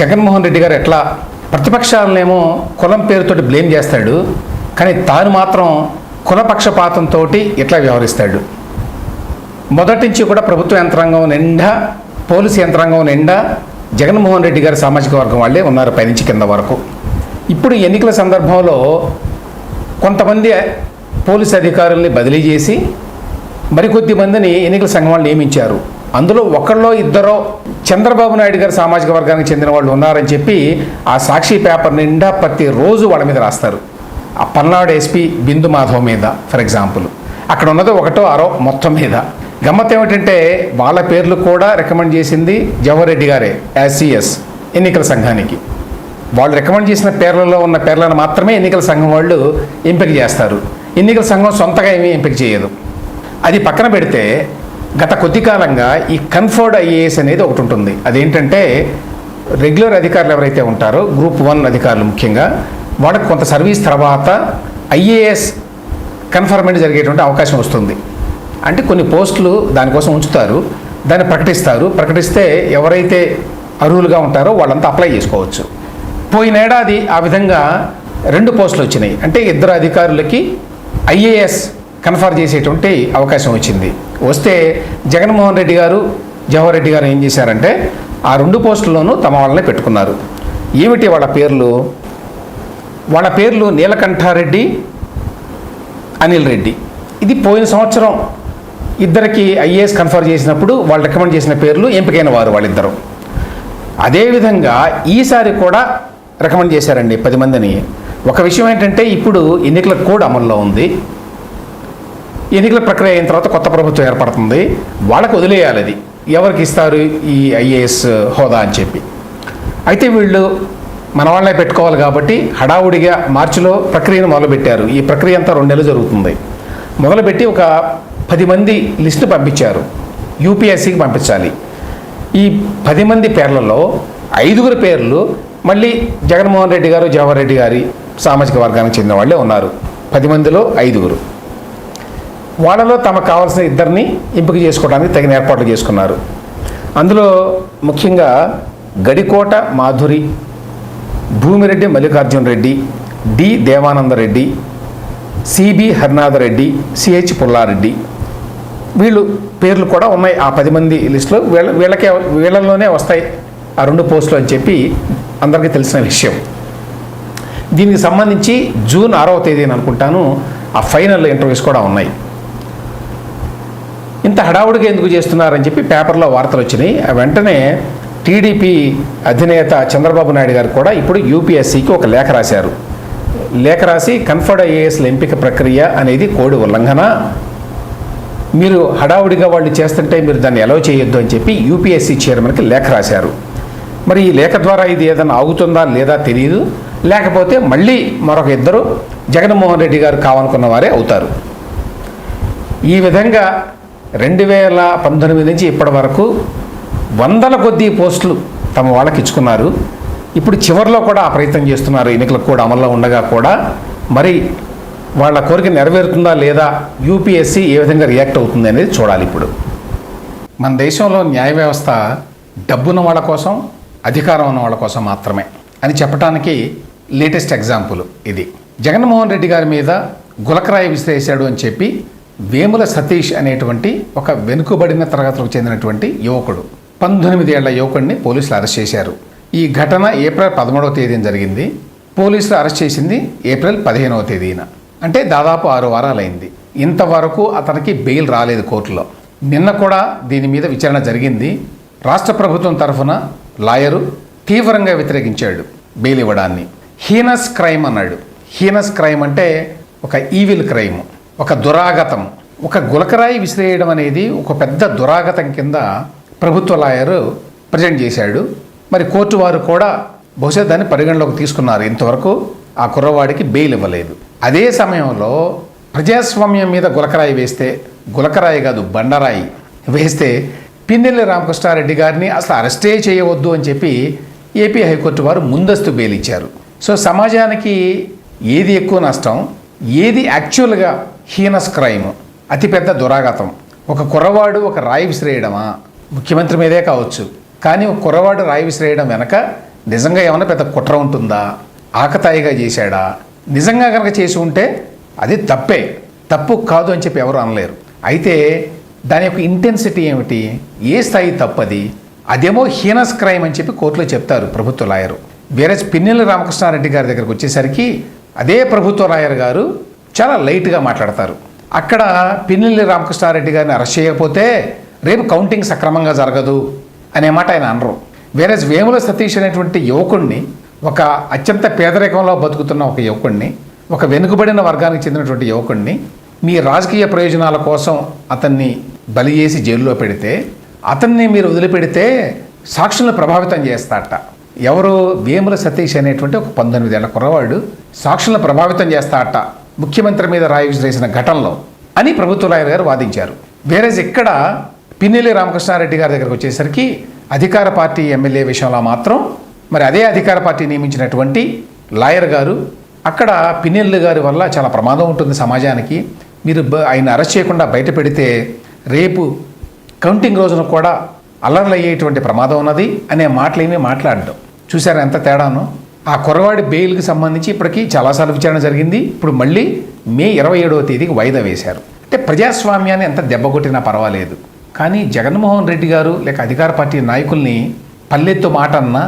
జగన్మోహన్ రెడ్డి గారు ఎట్లా ప్రతిపక్షాలనేమో కులం పేరుతోటి బ్లేమ్ చేస్తాడు కానీ తాను మాత్రం కులపక్షపాతంతో ఇట్లా వ్యవహరిస్తాడు. మొదటి నుంచి కూడా ప్రభుత్వ యంత్రాంగం నిండా పోలీసు యంత్రాంగం నిండా జగన్మోహన్ రెడ్డి గారి సామాజిక వర్గం వాళ్ళే ఉన్నారు పైనుంచి కింద వరకు. ఇప్పుడు ఎన్నికల సందర్భంలో కొంతమంది పోలీసు అధికారుల్ని బదిలీ చేసి మరికొద్ది మందిని ఎన్నికల సంఘం వాళ్ళు నియమించారు. అందులో ఒకళ్ళో ఇద్దరో చంద్రబాబు నాయుడు గారి సామాజిక వర్గానికి చెందిన వాళ్ళు ఉన్నారని చెప్పి ఆ సాక్షి పేపర్ నిండా ప్రతిరోజు వాళ్ళ మీద రాస్తారు. ఆ పల్నాడు ఎస్పీ బిందు మాధవ్ మీద ఫర్ ఎగ్జాంపుల్. అక్కడ ఉన్నది ఒకటో ఆరో మొత్తం మీద. గమ్మత్ ఏమిటంటే వాళ్ళ పేర్లు కూడా రికమెండ్ చేసింది జవహర్ రెడ్డి గారే యాసిఎస్ ఎన్నికల సంఘానికి. వాళ్ళు రికమెండ్ చేసిన పేర్లలో ఉన్న పేర్లను మాత్రమే ఎన్నికల సంఘం వాళ్ళు ఎంపిక చేస్తారు. ఎన్నికల సంఘం సొంతగా ఏమీ ఎంపిక చేయదు. అది పక్కన పెడితే గత కొద్ది కాలంగా ఈ కన్ఫర్డ్ ఐఏఎస్ అనేది ఒకటి ఉంటుంది. అదేంటంటే రెగ్యులర్ అధికారులు ఎవరైతే ఉంటారో గ్రూప్ వన్ అధికారులు ముఖ్యంగా వాళ్ళకి కొంత సర్వీస్ తర్వాత ఐఏఎస్ కన్ఫర్మెంట్ జరిగేటువంటి అవకాశం వస్తుంది. అంటే కొన్ని పోస్టులు దానికోసం ఉంచుతారు దాన్ని ప్రకటిస్తారు. ప్రకటిస్తే ఎవరైతే అర్హులుగా ఉంటారో వాళ్ళంతా అప్లై చేసుకోవచ్చు. పోయినేడాది ఆ విధంగా రెండు పోస్టులు వచ్చినాయి. అంటే ఇద్దరు అధికారులకి ఐఏఎస్ కన్ఫర్ చేసేటువంటి అవకాశం వచ్చింది. వస్తే జగన్మోహన్ రెడ్డి గారు జవహర్ రెడ్డి గారు ఏం చేశారంటే ఆ రెండు పోస్టుల్లోనూ తమ వాళ్ళనే పెట్టుకున్నారు. ఏమిటి వాళ్ళ పేర్లు? వాళ్ళ పేర్లు నీలకంఠారెడ్డి అనిల్ రెడ్డి. ఇది పోయిన సంవత్సరం ఇద్దరికి ఐఏఎస్ కన్ఫర్ చేసినప్పుడు వాళ్ళు రికమెండ్ చేసిన పేర్లు ఎంపికైన వారు వాళ్ళిద్దరు. అదేవిధంగా ఈసారి కూడా రికమెండ్ చేశారండి పది మందిని. ఒక విషయం ఏంటంటే ఇప్పుడు ఎన్నికల కోడ్ అమల్లో ఉంది. ఎన్నికల ప్రక్రియ అయిన తర్వాత కొత్త ప్రభుత్వం ఏర్పడుతుంది. వాళ్ళకు వదిలేయాలి అది. ఎవరికి ఇస్తారు ఈ ఐఏఎస్ హోదా అని చెప్పి. అయితే వీళ్ళు మన వాళ్ళనే పెట్టుకోవాలి కాబట్టి హడావుడిగా మార్చిలో ప్రక్రియను మొదలుపెట్టారు. ఈ ప్రక్రియ అంతా రెండు నెలలు జరుగుతుంది. మొదలుపెట్టి ఒక పది మంది లిస్టు పంపించారు. యూపీఎస్సికి పంపించాలి. ఈ పది మంది పేర్లలో ఐదుగురు పేర్లు మళ్ళీ జగన్మోహన్ రెడ్డి గారు జవహర్ రెడ్డి గారి సామాజిక వర్గానికి చెందిన వాళ్ళే ఉన్నారు. పది మందిలో ఐదుగురు. వాళ్ళలో తమకు కావాల్సిన ఇద్దరిని ఎంపిక చేసుకోవడానికి తగిన ఏర్పాట్లు చేసుకున్నారు. అందులో ముఖ్యంగా Gadikota Madhuri Bhumireddy Mallikarjuna Reddy D Devananda Reddy CB Harinatha Reddy CH Pullareddy. వీళ్ళు పేర్లు కూడా ఉన్నాయి ఆ పది మంది లిస్టులో. వీళ్ళ వీళ్ళకే వీళ్ళలోనే వస్తాయి ఆ రెండు పోస్టులు అని చెప్పి అందరికీ తెలిసిన విషయం. దీనికి సంబంధించి జూన్ ఆరవ తేదీని అనుకుంటాను ఆ ఫైనల్ ఇంటర్వ్యూస్ కూడా ఉన్నాయి. ఇంత హడావుడిగా ఎందుకు చేస్తున్నారని చెప్పి పేపర్లో వార్తలు వచ్చినాయి. ఆ వెంటనే టీడీపీ అధినేత చంద్రబాబు నాయుడు గారు కూడా ఇప్పుడు యూపీఎస్సికి ఒక లేఖ రాశారు. లేఖ రాసి కన్ఫర్డ్ ఐఏఎస్ల ఎంపిక ప్రక్రియ అనేది కోడి ఉల్లంఘన. మీరు హడావుడిగా వాళ్ళు చేస్తుంటే మీరు దాన్ని ఎలా చేయొద్దు అని చెప్పి యూపీఎస్సీ చైర్మన్కి లేఖ రాశారు. మరి ఈ లేఖ ద్వారా ఇది ఏదైనా ఆగుతుందా లేదా తెలియదు లేకపోతే మళ్ళీ మరొక ఇద్దరు జగన్మోహన్ రెడ్డి గారు కావాలనుకున్న వారే అవుతారు. ఈ విధంగా రెండు వేల పంతొమ్మిది నుంచి ఇప్పటి వరకు వందల కొద్దీ పోస్టులు తమ వాళ్ళకి ఇచ్చుకున్నారు. ఇప్పుడు చివరిలో కూడా ఆ ప్రయత్నం చేస్తున్నారు. ఎన్నికలకు కూడా అమల్లో ఉండగా కూడా మరి వాళ్ళ కోరిక నెరవేరుతుందా లేదా యూపీఎస్సీ ఏ విధంగా రియాక్ట్ అవుతుంది అనేది చూడాలి ఇప్పుడు. మన దేశంలో న్యాయ వ్యవస్థ డబ్బున్న వాళ్ళ కోసం అధికారం ఉన్న వాళ్ళ కోసం మాత్రమే అని చెప్పడానికి లేటెస్ట్ ఎగ్జాంపుల్ ఇది. జగన్మోహన్ రెడ్డి గారి మీద గులకరాయి విసిరేశాడు అని చెప్పి వేముల సతీష్ అనేటువంటి ఒక వెనుకబడిన తరగతులకు చెందినటువంటి యువకుడు. పంతొమ్మిది ఏళ్ళ యువకుడిని పోలీసులు అరెస్ట్ చేశారు. ఈ ఘటన ఏప్రిల్ పదమూడవ తేదీన జరిగింది. పోలీసులు అరెస్ట్ చేసింది ఏప్రిల్ పదిహేనవ తేదీన. అంటే దాదాపు ఆరు వారాలైంది. ఇంతవరకు అతనికి బెయిల్ రాలేదు కోర్టులో. నిన్న కూడా దీని మీద విచారణ జరిగింది. రాష్ట్ర ప్రభుత్వం తరఫున లాయరు తీవ్రంగా వ్యతిరేకించాడు బెయిల్ ఇవ్వడాన్ని. హీనస్ క్రైమ్ అన్నాడు. హీనస్ క్రైమ్ అంటే ఒక ఈవిల్ క్రైమ్. ఒక దురాగతం ఒక గులకరాయి విసిరేయడం అనేది ఒక పెద్ద దురాగతం కింద ప్రభుత్వ లాయరు ప్రజెంట్ చేశాడు. మరి కోర్టు వారు కూడా బహుశా దాన్ని పరిగణలోకి తీసుకున్నారు. ఇంతవరకు ఆ కుర్రవాడికి బెయిల్ ఇవ్వలేదు. అదే సమయంలో ప్రజాస్వామ్యం మీద గులకరాయి వేస్తే గులకరాయి కాదు బండరాయి వేస్తే పిన్నెల్లి రామకృష్ణారెడ్డి గారిని అసలు అరెస్టే చేయవద్దు అని చెప్పి ఏపీ హైకోర్టు వారు ముందస్తు బెయిల్ ఇచ్చారు. సో సమాజానికి ఏది ఎక్కువ నష్టం ఏది యాక్చువల్గా హీనస్ క్రైమ్ అతిపెద్ద దురాగతం ఒక కుర్రవాడు ఒక రాయి విసిరేయడమా? ముఖ్యమంత్రి మీదే కావచ్చు. కానీ ఒక కుర్రవాడు రాయి విసిరేయడం వెనక నిజంగా ఏమైనా పెద్ద కుట్ర ఉంటుందా? ఆకతాయిగా చేశాడా? నిజంగా కనుక చేసి ఉంటే అది తప్పే. తప్పు కాదు అని చెప్పి ఎవరు అనలేరు. అయితే దాని యొక్క ఇంటెన్సిటీ ఏమిటి? ఏ స్థాయి తప్పది? అదేమో హీనస్ క్రైమ్ అని చెప్పి కోర్టులో చెప్తారు ప్రభుత్వ లాయరు. వీరజ్ పిన్నెల్లి రామకృష్ణారెడ్డి గారి దగ్గరకు వచ్చేసరికి అదే ప్రభుత్వ లాయర్ గారు చాలా లైట్గా మాట్లాడతారు. అక్కడ పిన్నెల్లి రామకృష్ణారెడ్డి గారిని అరెస్ట్ చేయకపోతే రేపు కౌంటింగ్ సక్రమంగా జరగదు అనే మాట ఆయన అనరు. వేరే వేముల సతీష్ అనేటువంటి యువకుణ్ణి ఒక అత్యంత పేదరికంలో బతుకుతున్న ఒక యువకుణ్ణి ఒక వెనుకబడిన వర్గానికి చెందినటువంటి యువకుణ్ణి మీ రాజకీయ ప్రయోజనాల కోసం అతన్ని బలి చేసి జైల్లో పెడితే అతన్ని మీరు వదిలిపెడితే సాక్షులను ప్రభావితం చేస్తాట ఎవరు? వేముల సతీష్ అనేటువంటి ఒక పంతొమ్మిదేళ్ళ కుర్రవాడు సాక్షులను ప్రభావితం చేస్తాట ముఖ్యమంత్రి మీద రాయి చేసిన ఘటనలో అని ప్రభుత్వ లాయర్ గారు వాదించారు. వేరేజ్ ఇక్కడ పిన్నెల్లి రామకృష్ణారెడ్డి గారి దగ్గరకు వచ్చేసరికి అధికార పార్టీ ఎమ్మెల్యే విషయంలో మాత్రం మరి అదే అధికార పార్టీ నియమించినటువంటి లాయర్ గారు అక్కడ పిన్నెల్లి గారి వల్ల చాలా ప్రమాదం ఉంటుంది సమాజానికి. మీరు బ- ఆయన అరెస్ట్ చేయకుండా బయట పెడితే రేపు కౌంటింగ్ రోజున కూడా అల్లర్లు అయ్యేటువంటి ప్రమాదం ఉన్నది అనే మాటలేమీ మాట్లాడడం. చూసారా ఎంత తేడానో? ఆ కుర్రవాడి బెయిల్కి సంబంధించి ఇప్పటికీ చాలాసార్లు విచారణ జరిగింది. ఇప్పుడు మళ్ళీ మే ఇరవై ఏడవ తేదీకి వాయిదా వేశారు. అంటే ప్రజాస్వామ్యాన్ని ఎంత దెబ్బకొట్టినా పర్వాలేదు. కానీ జగన్మోహన్ రెడ్డి గారు లేక అధికార పార్టీ నాయకుల్ని పల్లెత్తు మాట అన్నా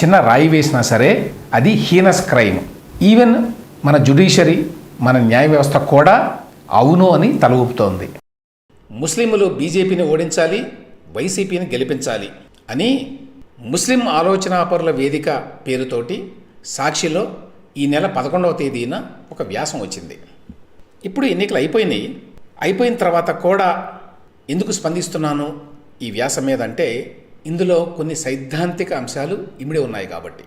చిన్న రాయి వేసినా సరే అది హీనస్ క్రైమ్. ఈవెన్ మన జుడిషియరీ మన న్యాయ వ్యవస్థ కూడా అవును అని తల ఊపుతోంది. ముస్లింలు బీజేపీని ఓడించాలి వైసీపీని గెలిపించాలి అని ముస్లిం ఆలోచనాపరుల వేదిక పేరుతోటి సాక్షిలో ఈ నెల పదకొండవ తేదీన ఒక వ్యాసం వచ్చింది. ఇప్పుడు ఎన్నికలు అయిపోయినాయి. అయిపోయిన తర్వాత కూడా ఎందుకు స్పందిస్తున్నాను ఈ వ్యాసం మీద అంటే ఇందులో కొన్ని సైద్ధాంతిక అంశాలు ఇమిడి ఉన్నాయి కాబట్టి.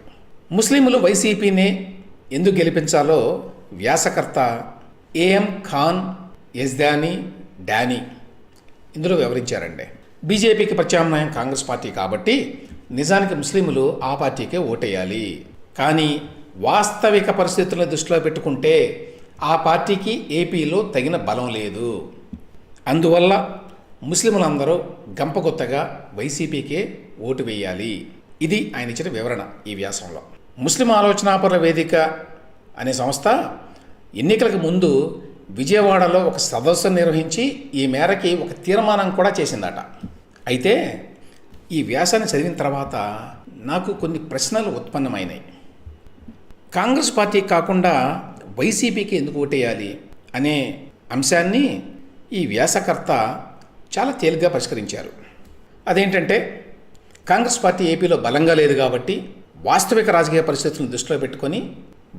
ముస్లింలు వైసీపీని ఎందుకు గెలిపించాలో వ్యాసకర్త ఏఎం ఖాన్ యజ్దానీ డానీ ఇందులో వివరించారండి. బీజేపీకి ప్రత్యామ్నాయం కాంగ్రెస్ పార్టీ కాబట్టి నిజానికి ముస్లింలు ఆ పార్టీకే ఓటేయాలి. కానీ వాస్తవిక పరిస్థితులను దృష్టిలో పెట్టుకుంటే ఆ పార్టీకి ఏపీలో తగిన బలం లేదు. అందువల్ల ముస్లింలందరూ గంపగొత్తగా వైసీపీకే ఓటు వేయాలి. ఇది ఆయన ఇచ్చిన వివరణ ఈ వ్యాసంలో. ముస్లిం ఆలోచనాపరుల వేదిక అనే సంస్థ ఎన్నికలకు ముందు విజయవాడలో ఒక సదస్సు నిర్వహించి ఈ మేరకి ఒక తీర్మానం కూడా చేసిందట. అయితే ఈ వ్యాసాన్ని చదివిన తర్వాత నాకు కొన్ని ప్రశ్నలు ఉత్పన్నమైనాయి. కాంగ్రెస్ పార్టీ కాకుండా వైసీపీకి ఎందుకు ఓటేయాలి అనే అంశాన్ని ఈ వ్యాసకర్త చాలా తేలిగ్గా పరిష్కరించారు. అదేంటంటే కాంగ్రెస్ పార్టీ ఏపీలో బలంగా లేదు కాబట్టి వాస్తవిక రాజకీయ పరిస్థితులను దృష్టిలో పెట్టుకొని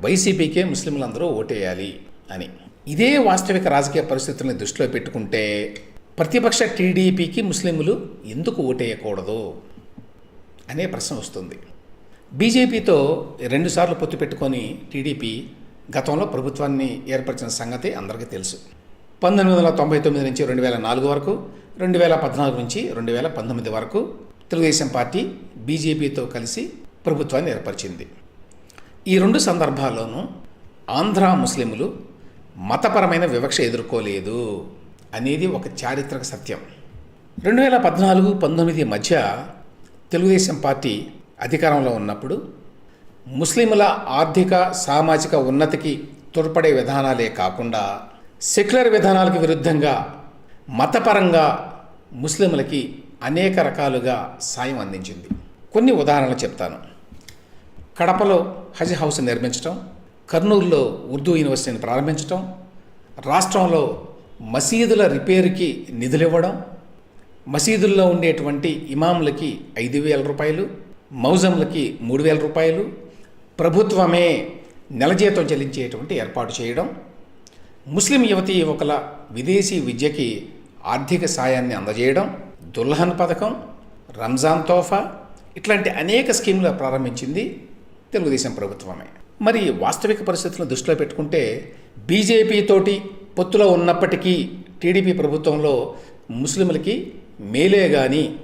వైసీపీకే ముస్లింలందరూ ఓటేయాలి అని. ఇదే వాస్తవిక రాజకీయ పరిస్థితులను దృష్టిలో పెట్టుకుంటే ప్రతిపక్ష టీడీపీకి ముస్లింలు ఎందుకు ఓటేయకూడదు అనే ప్రశ్న వస్తుంది. బీజేపీతో రెండుసార్లు పొత్తు పెట్టుకొని టీడీపీ గతంలో ప్రభుత్వాన్ని ఏర్పరిచిన సంగతి అందరికీ తెలుసు. పంతొమ్మిది వందల తొంభై తొమ్మిది నుంచి రెండు వేల నాలుగు వరకు రెండు వేల పద్నాలుగు నుంచి రెండు వేల పంతొమ్మిది వరకు తెలుగుదేశం పార్టీ బీజేపీతో కలిసి ప్రభుత్వాన్ని ఏర్పరిచింది. ఈ రెండు సందర్భాల్లోనూ ఆంధ్ర ముస్లింలు మతపరమైన వివక్ష ఎదుర్కోలేదు అనేది ఒక చారిత్రక సత్యం. రెండు వేల పద్నాలుగు పంతొమ్మిది మధ్య తెలుగుదేశం పార్టీ అధికారంలో ఉన్నప్పుడు ముస్లింల ఆర్థిక సామాజిక ఉన్నతికి తోడ్పడే విధానాలే కాకుండా సెక్యులర్ విధానాలకు విరుద్ధంగా మతపరంగా ముస్లింలకి అనేక రకాలుగా సాయం అందించింది. కొన్ని ఉదాహరణలు చెప్తాను. కడపలో హజ్ హౌస్ నిర్మించడం కర్నూలులో ఉర్దూ యూనివర్సిటీని ప్రారంభించడం రాష్ట్రంలో మసీదుల రిపేరుకి నిధులు ఇవ్వడం మసీదుల్లో ఉండేటువంటి ఇమాములకి ఐదు వేల రూపాయలు మౌజంలకి మూడు వేల రూపాయలు ప్రభుత్వమే నెల జీతం చెల్లించేటువంటి ఏర్పాటు చేయడం ముస్లిం యువతి యువకుల విదేశీ విద్యకి ఆర్థిక సాయాన్ని అందజేయడం దుల్హన్ పథకం రంజాన్ తోఫా ఇట్లాంటి అనేక స్కీములు ప్రారంభించింది తెలుగుదేశం ప్రభుత్వమే. మరి వాస్తవిక పరిస్థితులను దృష్టిలో పెట్టుకుంటే బీజేపీ తోటి పొత్తులో ఉన్నప్పటికీ టీడీపీ ప్రభుత్వంలో ముస్లింలకి మేలే కానీ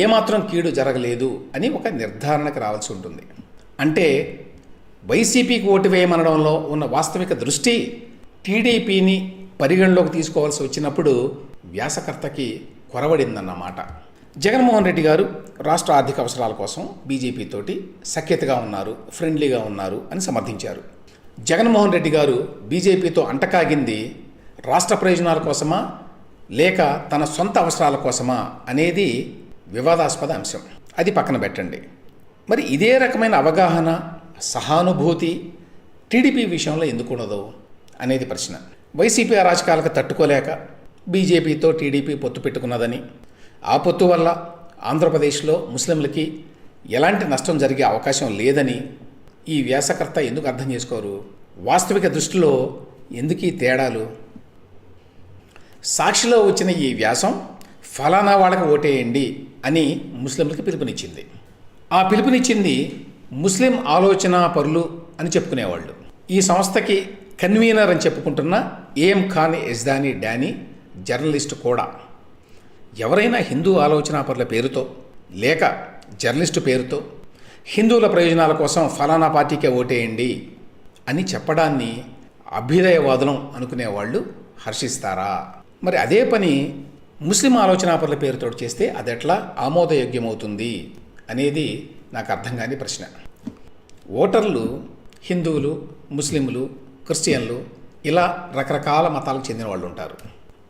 ఏమాత్రం కీడు జరగలేదు అని ఒక నిర్ధారణకు రావాల్సి ఉంటుంది. అంటే వైసీపీకి ఓటు వేయమనడంలో ఉన్న వాస్తవిక దృష్టి టీడీపీని పరిగణలోకి తీసుకోవాల్సి వచ్చినప్పుడు వ్యాసకర్తకి కొరవడిందన్నమాట. జగన్మోహన్ రెడ్డి గారు రాష్ట్ర ఆర్థిక అవసరాల కోసం బీజేపీతోటి సఖ్యతగా ఉన్నారు ఫ్రెండ్లీగా ఉన్నారు అని సమర్థించారు. జగన్మోహన్ రెడ్డి గారు బీజేపీతో అంటకాగింది రాష్ట్ర ప్రయోజనాల కోసమా లేక తన సొంత అవసరాల కోసమా అనేది వివాదాస్పద అంశం. అది పక్కన పెట్టండి. మరి ఇదే రకమైన అవగాహన సహానుభూతి టీడీపీ విషయంలో ఎందుకు ఉండదు అనేది ప్రశ్న. వైసీపీ అరాచకాలకు తట్టుకోలేక బీజేపీతో టీడీపీ పొత్తు పెట్టుకున్నదని ఆ పొత్తు వల్ల ఆంధ్రప్రదేశ్లో ముస్లింలకి ఎలాంటి నష్టం జరిగే అవకాశం లేదని ఈ వ్యాసకర్త ఎందుకు అర్థం చేసుకోరు? వాస్తవిక దృష్టిలో ఎందుకు ఈ తేడాలు? సాక్షిలో వచ్చిన ఈ వ్యాసం ఫలానా వాళ్ళకి ఓటేయండి. అని ముస్లింలకు పిలుపునిచ్చింది. ఆ పిలుపునిచ్చింది ముస్లిం ఆలోచన పరులు అని చెప్పుకునేవాళ్ళు. ఈ సంస్థకి కన్వీనర్ అని చెప్పుకుంటున్న ఏఎం ఖాన్ ఎజ్దాని డానీ జర్నలిస్ట్ కూడా. ఎవరైనా హిందూ ఆలోచన పరుల పేరుతో లేక జర్నలిస్టు పేరుతో హిందువుల ప్రయోజనాల కోసం ఫలానా పార్టీకే ఓటేయండి అని చెప్పడాన్ని అభ్యుదయవాదులం అనుకునేవాళ్ళు హర్షిస్తారా? మరి అదే పని ముస్లిం ఆలోచనాపరుల పేరుతో చేస్తే అది ఎట్లా? ఆమోదయోగ్యమవుతుంది అనేది నాకు అర్థం కాని ప్రశ్న. ఓటర్లు హిందువులు ముస్లింలు క్రిస్టియన్లు ఇలా రకరకాల మతాలకు చెందిన వాళ్ళు ఉంటారు.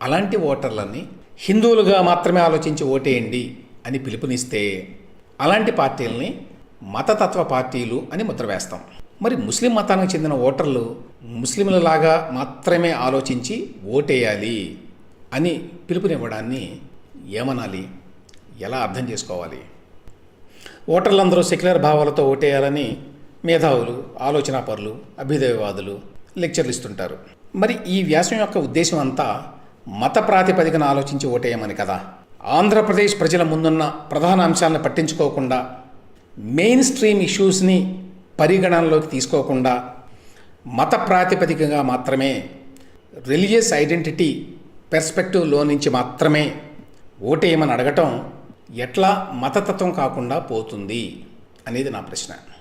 అలాంటి ఓటర్లని హిందువులుగా మాత్రమే ఆలోచించి ఓటేయండి అని పిలుపునిస్తే అలాంటి పార్టీలని మతతత్వ పార్టీలు అని ముద్ర వేస్తాం. మరి ముస్లిం మతానికి చెందిన ఓటర్లు ముస్లింలలాగా మాత్రమే ఆలోచించి ఓటేయాలి అని పిలుపునివ్వడాన్ని ఏమనాలి? ఎలా అర్థం చేసుకోవాలి? ఓటర్లందరూ సెక్యులర్ భావాలతో ఓటేయాలని మేధావులు ఆలోచనాపరులు అభ్యుదయవాదులు లెక్చర్లు ఇస్తుంటారు మరి ఈ వ్యాసం యొక్క ఉద్దేశం అంతా మత ప్రాతిపదికన ఆలోచించి ఓటేయమని కదా? ఆంధ్రప్రదేశ్ ప్రజల ముందున్న ప్రధాన అంశాలను పట్టించుకోకుండా మెయిన్ స్ట్రీమ్ ఇష్యూస్ని పరిగణనలోకి తీసుకోకుండా మత ప్రాతిపదికగా మాత్రమే రిలీజియస్ ఐడెంటిటీ పెర్స్పెక్టివ్లో నుంచి మాత్రమే ఓటేయమని అడగటం ఎట్లా మతతత్వం కాకుండా పోతుంది అనేది నా ప్రశ్న.